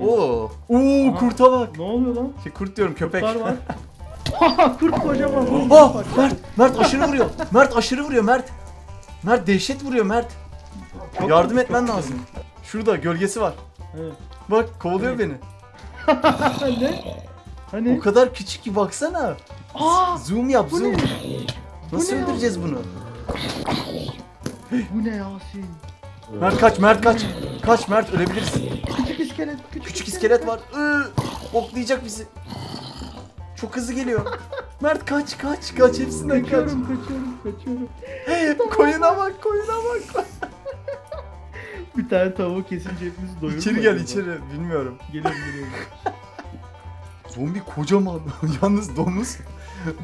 Oo. Oo Aha. kurta bak. Ne oluyor lan? Şey, kurt diyorum köpek. Kurtlar var. Kurt kocaman. Oh Mert Mert aşırı vuruyor. Mert aşırı vuruyor Mert. Mert dehşet vuruyor Mert. Çok- Yardım çok etmen güzel. lazım. Şurada gölgesi var. Evet. Bak kovalıyor beni. ne? Hani? O kadar küçük ki baksana. Aa! Zoom yap Bu zoom. ne? Nasıl Bu ne ya? öldüreceğiz bunu? Bu ne Yasin? Mert kaç Mert kaç. Kaç Mert ölebilirsin. İskelet var. Iı, oklayacak bizi. Çok hızlı geliyor. Mert kaç kaç kaç hepsinden kaç. Kaçıyorum kaçıyorum kaçıyorum. koyuna bak koyuna bak. Bir tane tavuğu kesince hepimizi doyurur içeri mu gel acaba? içeri bilmiyorum. Geliyorum geliyorum. Zombi kocaman. Yalnız domuz.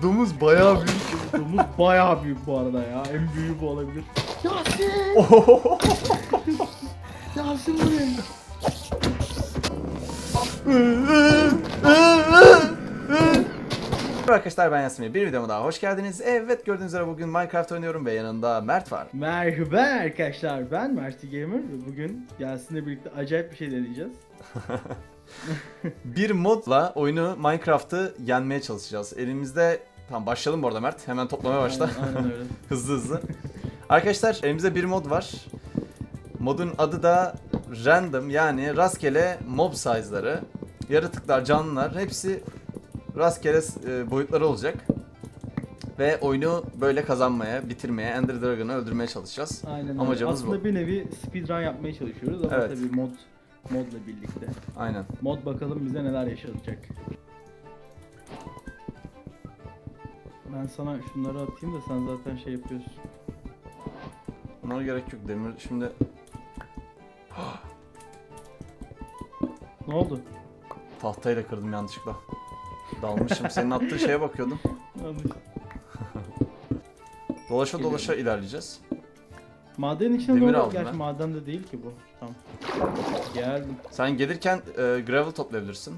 Domuz bayağı büyük. Domuz bayağı büyük bu arada ya. En büyüğü bu olabilir. Yasin! Ohohoho. Yasin buraya. Merhaba arkadaşlar ben Yasin Bey. Bir videoma daha hoş geldiniz. Evet gördüğünüz üzere bugün Minecraft oynuyorum ve yanında Mert var. Merhaba arkadaşlar ben Merti Gamer ve bugün Yasin'le birlikte acayip bir şey deneyeceğiz. Bir modla oyunu Minecraft'ı yenmeye çalışacağız. Elimizde Tamam başlayalım bu arada Mert. Hemen toplamaya başla. Aynen, aynen öyle. hızlı hızlı. Arkadaşlar elimizde bir mod var. Modun adı da random yani rastgele mob size'ları. Yaratıklar, canlılar hepsi rastgele e, boyutları olacak. Ve oyunu böyle kazanmaya, bitirmeye, Ender Dragon'ı öldürmeye çalışacağız. Aynen. Amacımız Aslında bu. bir nevi speedrun yapmaya çalışıyoruz ama Evet. tabii mod modla birlikte. Aynen. Mod bakalım bize neler yaşatacak. Ben sana şunları atayım da sen zaten şey yapıyorsun. Buna gerek yok. Demir şimdi Ne oldu? tahtayla kırdım yanlışlıkla. Dalmışım. Senin attığın şeye bakıyordum. Yanlış. Dolaşa Geliyorum. dolaşa ilerleyeceğiz. Madenin içine Demir doğru aldım gerçi ben. maden de değil ki bu. Tamam. Geldim. Sen gelirken e, gravel toplayabilirsin.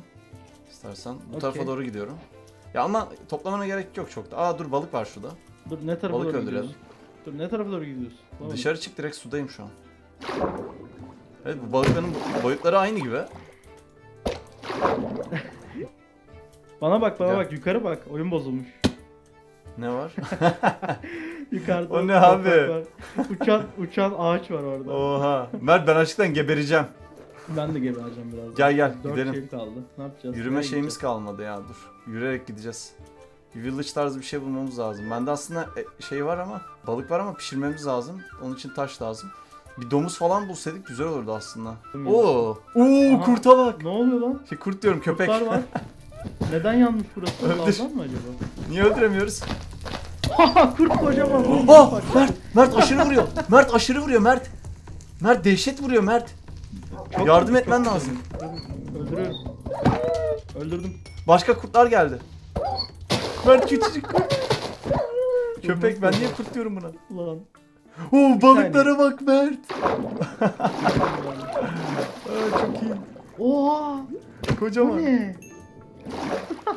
İstersen. Bu tarafa Okey. doğru gidiyorum. Ya ama toplamana gerek yok çok da. Aa dur balık var şurada. Dur ne tarafa Balık doğru öldürelim. gidiyorsun? Dur ne tarafa doğru gidiyorsun? Tamam. Dışarı çık direkt sudayım şu an. Evet bu balıkların boyutları aynı gibi. Bana bak bana Gel. bak yukarı bak. Oyun bozulmuş. Ne var? Yukarıda O ne toprak abi? var. Uçan uçan ağaç var orada. Oha. Mert ben açlıktan gebereceğim. Ben de gebereceğim biraz. Gel, gel, Dört gidelim. şeyim kaldı. Ne yapacağız? Yürüme Nereye şeyimiz kalmadı ya dur. Yürüyerek gideceğiz. Bir village tarzı bir şey bulmamız lazım. Bende aslında e, şey var ama balık var ama pişirmemiz lazım. Onun için taş lazım. Bir domuz falan bulsaydık güzel olurdu aslında. Oo. Oo Aha. kurta bak. Ne oluyor lan? Şey kurt diyorum köpek. Kurtlar var. Neden yanmış burası? Öldür. Lavdan mı acaba? Niye öldüremiyoruz? Kurt kocaman. Oh Mert Mert aşırı vuruyor. Mert aşırı vuruyor Mert. Mert dehşet vuruyor Mert. çok Yardım etmen çok lazım. Öldürüyorum. Öldürdüm. Başka kurtlar geldi. Mert küçücük kurt. Köpek ben niye kurt diyorum buna? Ulan. Oo balıklara bak Mert. Aa, çok iyi. Oha. Bu Kocaman. ne?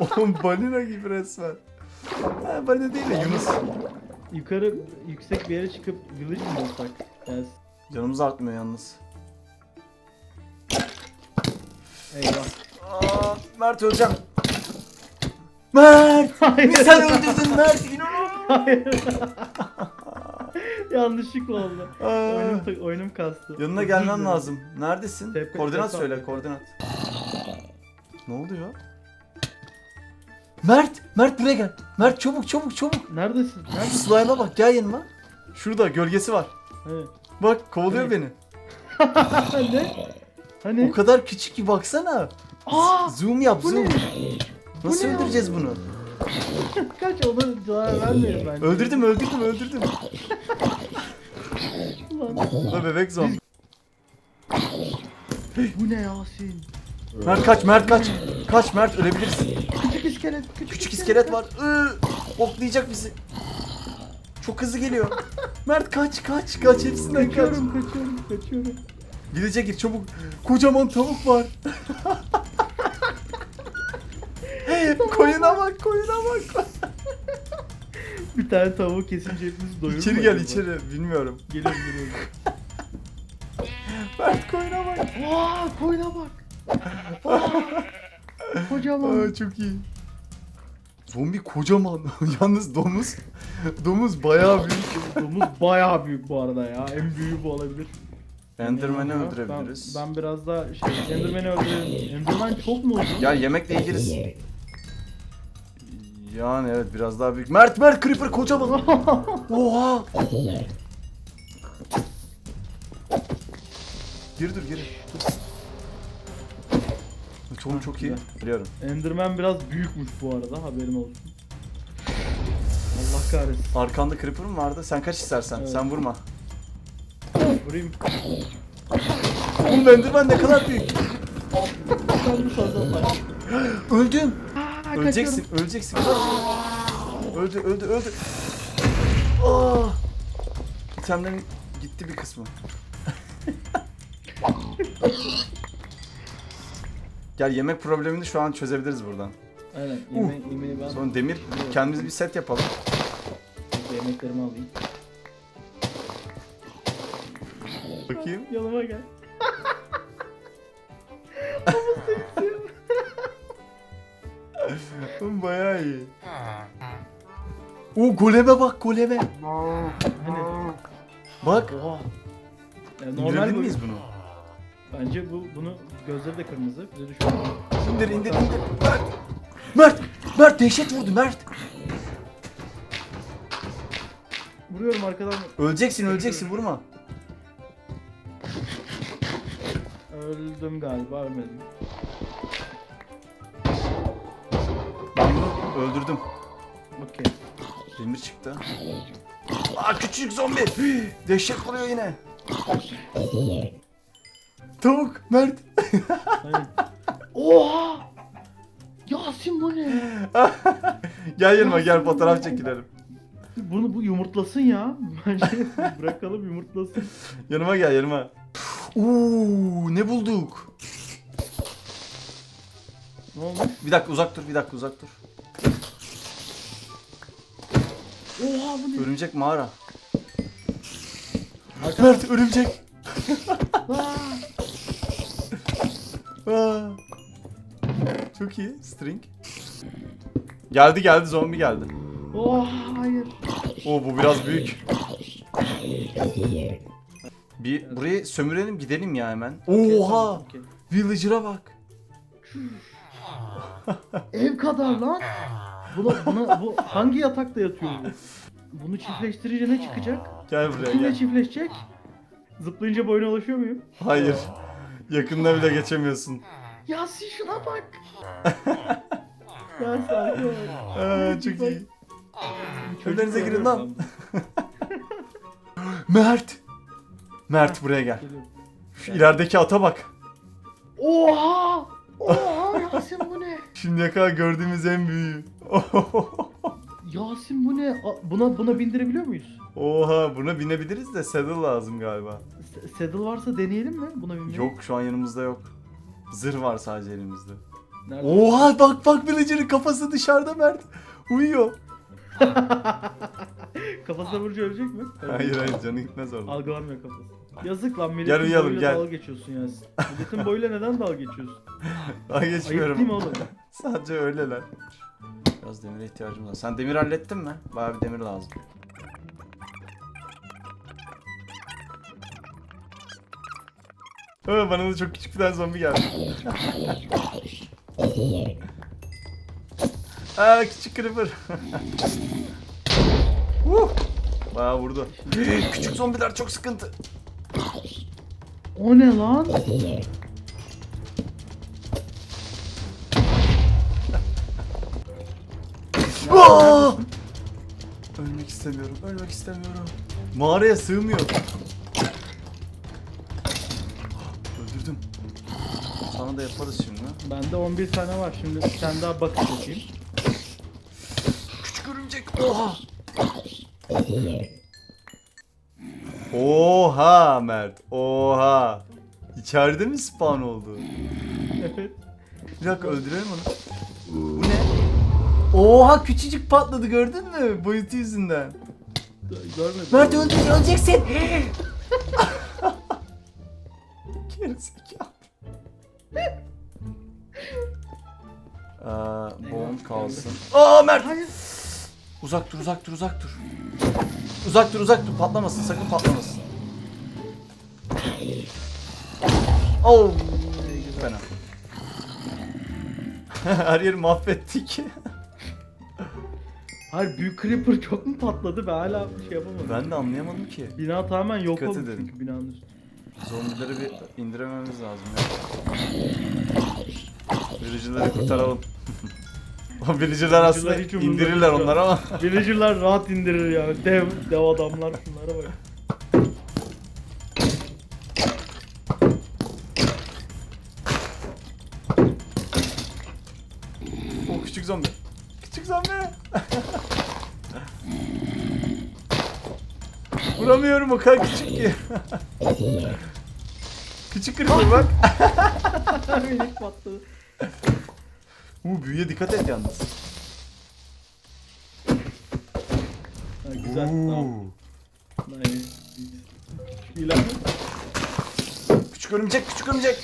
Oğlum balina gibi resmen. Ha, balina değil de Yunus. Yukarı yüksek bir yere çıkıp village mi bulsak? Yes. Canımız artmıyor yalnız. Eyvah. Aa, Mert öleceğim. Mert! Hayır. Sen öldürdün Mert inanamıyorum. Hayır. Yanlışlıkla oldu. Oyunum, oyunum kastı. Yanına gelmen lazım. Neredesin? Tep- koordinat tep- söyle, tep- koordinat. Ne oluyor? Mert, Mert buraya gel. Mert çabuk çabuk çabuk. Neredesin? Neredesin? slime'a bak gel yanıma. Şurada gölgesi var. Evet. Bak kovalıyor Hani? beni. ne? Hani? O kadar küçük ki baksana. Aa! Zoom yap zoom. Nasıl Bu öldüreceğiz bunu? Kaç ona zarar vermeyelim bence. Öldürdüm öldürdüm öldürdüm. Ulan. Bebek zombi. Bu ne Yasin? Mert kaç Mert kaç. Kaç Mert ölebilirsin. Küçük iskelet. Küçük, Küçük iskelet var. Iı, oklayacak bizi. Çok hızlı geliyor. Mert kaç kaç kaç hepsinden kaç. Kaçıyorum kaçıyorum kaçıyorum. Village'e gir çabuk. Kocaman tavuk var. Koyuna bak koyuna bak. Bir tane tavuğu kesince hepimizi doyurur içeri gel acaba? içeri bilmiyorum. Geliyorum geliyorum. Mert koyuna bak. Vaa koyuna bak. Kocaman. Aa, çok iyi. Zombi kocaman. Yalnız domuz domuz bayağı büyük. Domuz bayağı büyük bu arada ya. En büyüğü bu olabilir. Enderman'i öldürebiliriz. Ben, ben biraz daha şey Enderman'i öldürelim. Enderman çok mu uzun? Ya yemekle ilgili yani evet biraz daha büyük. Mert Mert Creeper kocaman. Oha. Geri dur geri. Çok çok iyi. Biliyorum. Enderman biraz büyükmüş bu arada haberin olsun. Allah kahretsin. Arkanda Creeper mı vardı? Sen kaç istersen. Evet. Sen vurma. Vurayım. Oğlum Enderman ne kadar büyük. Öldüm. Öleceksin, öleceksin. Öldü, öldü, öldü. İtemlerin gitti bir kısmı. Gel yemek problemini şu an çözebiliriz buradan. Aynen yemeği, yemeği ben Sonra demir kendimize bir set yapalım. yemeklerimi alayım. Bakayım. Yanıma gel. Oğlum bayağı iyi. Oo goleme bak goleme. Hani Bak. oha. Ya normal İndirebilir bu. miyiz bunu? Bence bu bunu gözleri de kırmızı. Bize düşüyor. İndir indir indir. Mert. Mert. Mert dehşet vurdu Mert. Vuruyorum arkadan. Öleceksin öleceksin vurma. Öldüm galiba ölmedim. Öldürdüm. Okey. Demir çıktı. Aa küçük zombi. Dehşet vuruyor yine. Tavuk Mert. Oha! Yasin bu ne? gel yanıma gel fotoğraf çekilelim. Bunu bu yumurtlasın ya. Bence bırakalım yumurtlasın. Yanıma gel yanıma. Oo ne bulduk? Ne oldu? Bir dakika uzak dur bir dakika uzak dur. Oha bu ne? Örümcek mağara. Arkadan- Mert örümcek. Aa! Çok iyi string. Geldi geldi zombi geldi. Oha hayır. Oo bu biraz büyük. Bir burayı sömürelim gidelim ya hemen. Oha! Villager'a bak. Ev kadar lan. Buna, buna, bu hangi yatakta yatıyor bu? Bunu çiftleştirince ne çıkacak? Gel buraya Kimle gel. çiftleşecek? Zıplayınca boyuna ulaşıyor muyum? Hayır. Yakında bile geçemiyorsun. Yasin şuna bak. Yasin bak. Aa, çok iyi. Çocuk Önlerinize girin lan. Mert. Mert buraya gel. Geliyorum. Şu ilerideki ata bak. Oha! Oha Yasin? Şimdiye kadar gördüğümüz en büyüğü. Yasin bu ne? A- Buna buna bindirebiliyor muyuz? Oha buna binebiliriz de saddle lazım galiba. S- Saddle varsa deneyelim mi buna binmeyi? Yok şu an yanımızda yok. Zırh var sadece elimizde. Nerede? Oha bak bak villager'ın kafası dışarıda Mert. Uyuyor. Kafasına vurunca ölecek mi? Hayır hayır canı gitmez orada. Algılamıyor kafası. Yazık lan milletin Gel uyuyalım, boyuyla gel. dalga geçiyorsun Yasin. Milletin boyuyla neden dalga geçiyorsun? Daha Ayıp geçmiyorum. değil mi oğlum? Sadece öyleler. Biraz demire ihtiyacım var. Sen demir hallettin mi? Bayağı bir demir lazım. Aa, bana da çok küçük bir tane zombi geldi. Aa küçük creeper. Uh, bayağı vurdu. küçük zombiler çok sıkıntı. O ne lan? Aa! Ölmek istemiyorum, ölmek istemiyorum. Mağaraya sığmıyor. Öldürdüm. Sana da yaparız şimdi. Bende 11 tane var. Şimdi tane daha bakış yapayım. Küçük örümcek. Oha. Oha Mert. Oha. İçeride mi spawn oldu? Evet. Bir dakika öldürelim onu. Bu ne? Oha küçücük patladı gördün mü? Boyutu yüzünden. Görmedim. Mert öldür, öleceksin. Gerizekalı. Aa, bomb kalsın. Aa Mert. Hayır. Uzak dur uzak dur uzak dur. Uzak dur uzak dur patlamasın sakın patlamasın. Oh! Fena. Her yeri mahvettik. Hayır büyük creeper çok mu patladı ve hala bir şey yapamadım. ben de anlayamadım ki. Bina tamamen yok Dikkat oldu edelim. çünkü binanın üstü. Zombileri bir indirememiz lazım ya. Villager'ları kurtaralım. o villager'lar aslında hiç umurumda indirirler değil onlar ama. Villager'lar rahat indirir yani. Dev, dev adamlar şunlara bak. o küçük zombi. Küçük zombi. Vuramıyorum o kadar küçük ki. küçük creeper bak. Minik patladı. Uuu büyüye dikkat et yalnız. Ha, güzel tamam. Nice. İlan. Küçük örümcek, küçük örümcek.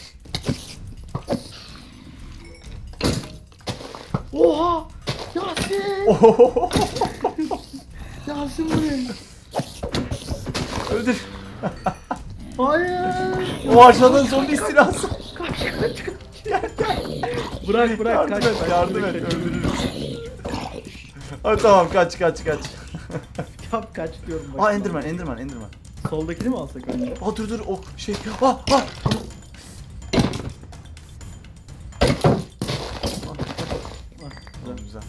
Oha! Yasin! Ohohoho. Yasin buraya. Öldür. Hayır! O aşağıdan zombi istilası. Kaç kaç kaç. Bırak bırak yardım kaç. et, yardım et, öldürürüz. Hadi tamam kaç kaç kaç. Yap kaç diyorum bak. Aa Enderman, Enderman, Enderman. Soldakini mi alsak önce? Aa dur dur o şey. Ah. Ah, Ah, Tamam, güzel.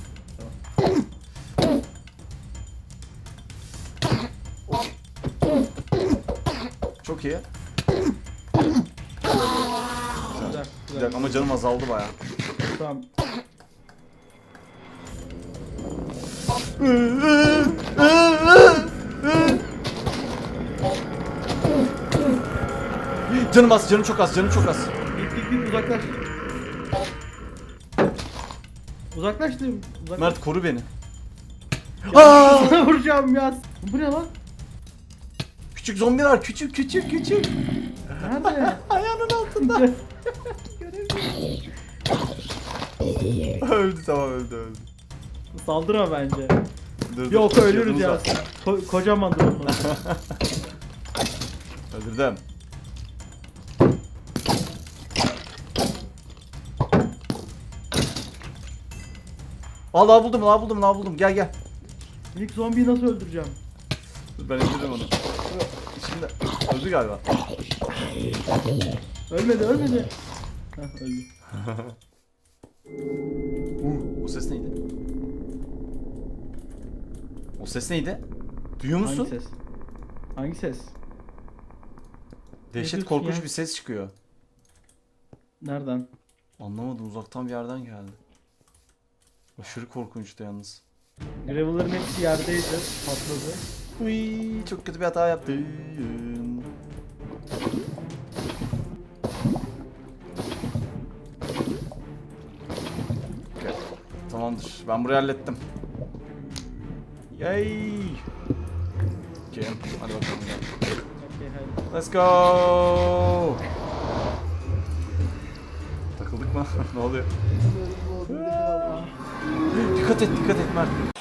Çok iyi. Bir dakika ama canım azaldı baya. Tamam. Canım az, canım çok az, canım çok az. Git git git uzaklaş. Uzaklaş diyorum. Uzaklaş. Mert koru beni. Aa! Sana vuracağım ya. Bu ne lan? Küçük zombi var, küçük küçük küçük. Nerede? Ayağının altında. öldü tamam öldü öldü. Saldırma bence. Dur, dur, Yok ölürüz ya. yanımıza. Ko- kocamandır onlar. Öldürdüm. Aa lav buldum lav buldum lav buldum gel gel. İlk zombiyi nasıl öldüreceğim? Dur ben indirdim onu. Şimdi öldü galiba. Ölmedi ölmedi. Heh öldü. Uh, o ses neydi? O ses neydi? Duyuyor musun? Hangi ses? Hangi ses? Dehşet korkunç ya? bir ses çıkıyor. Nereden? Anlamadım uzaktan bir yerden geldi. Aşırı korkunçtu yalnız. Gravel'ların hepsi yerdeydi. Patladı. Uy, çok kötü bir hata yaptım. Tamamdır. Ben burayı hallettim. Yay! Okey, hadi bakalım. Hadi. Let's go! Takıldık mı? ne oluyor? dikkat et, dikkat et Mert.